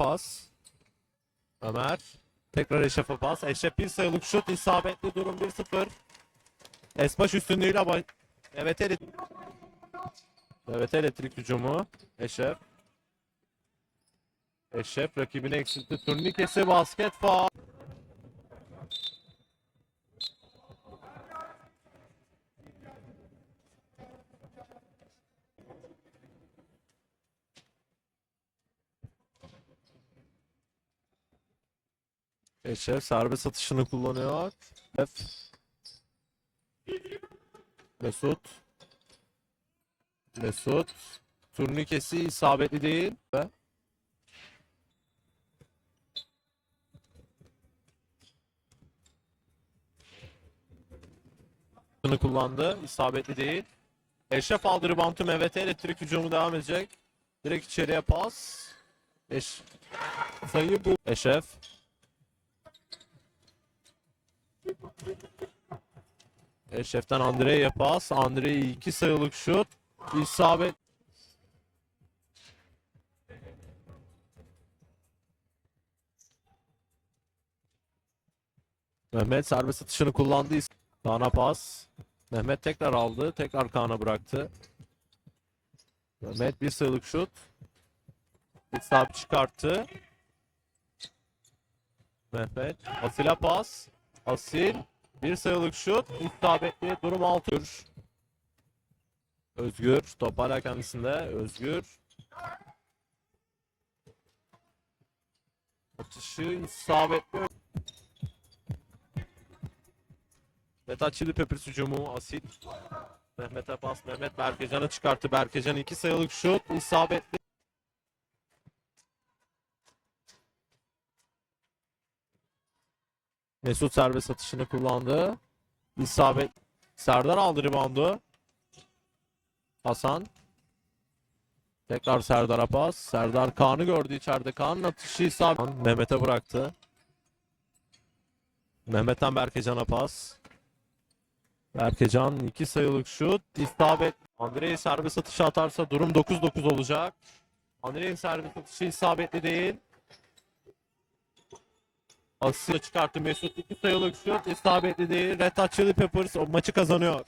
pas. Ömer. Tekrar Eşref'e pas. Eşref bir sayılık şut. isabetli durum 1-0. Esbaş üstünlüğüyle baş... Evet elektrik. Evet elektrik hücumu. Eşref. Eşref rakibini eksiltti. Turnikesi basket faul. Eşref serbest atışını kullanıyor. F. Mesut. Mesut. Turnikesi isabetli değil. Ve Atışını kullandı. İsabetli değil. Eşref aldı reboundu MVT elektrik hücumu devam edecek. Direkt içeriye pas. Eş sayı bu. Eşref. Eşref'ten Andre'ye pas. Andre iki sayılık şut. İsabet. Mehmet serbest atışını kullandı. Kaan'a pas. Mehmet tekrar aldı. Tekrar Kaan'a bıraktı. Mehmet bir sayılık şut. İsabet çıkarttı. Mehmet. Asil'e pas. Asil. Bir sayılık şut. İsabetli. Durum 6. Özgür. Top kendisinde. Özgür. Atışı isabetli. Meta Chili Peppers hücumu Asil. Mehmet'e pas. Mehmet Berkecan'ı çıkarttı. Berkecan iki sayılık şut. isabetli. Mesut serbest atışını kullandı. İsabet. Serdar aldı reboundu. Hasan. Tekrar Serdar'a pas. Serdar Kaan'ı gördü içeride. Kaan'ın atışı isabet. Mehmet'e bıraktı. Mehmet'ten Berkecan'a pas. Berkecan iki sayılık şut. İsabet. Andrei serbest atışı atarsa durum 9-9 olacak. Andrei'nin serbest atışı isabetli değil. Asya çıkarttı Mesut iki sayılık şut. isabetli değil. Red Hot Chili Peppers o maçı kazanıyor.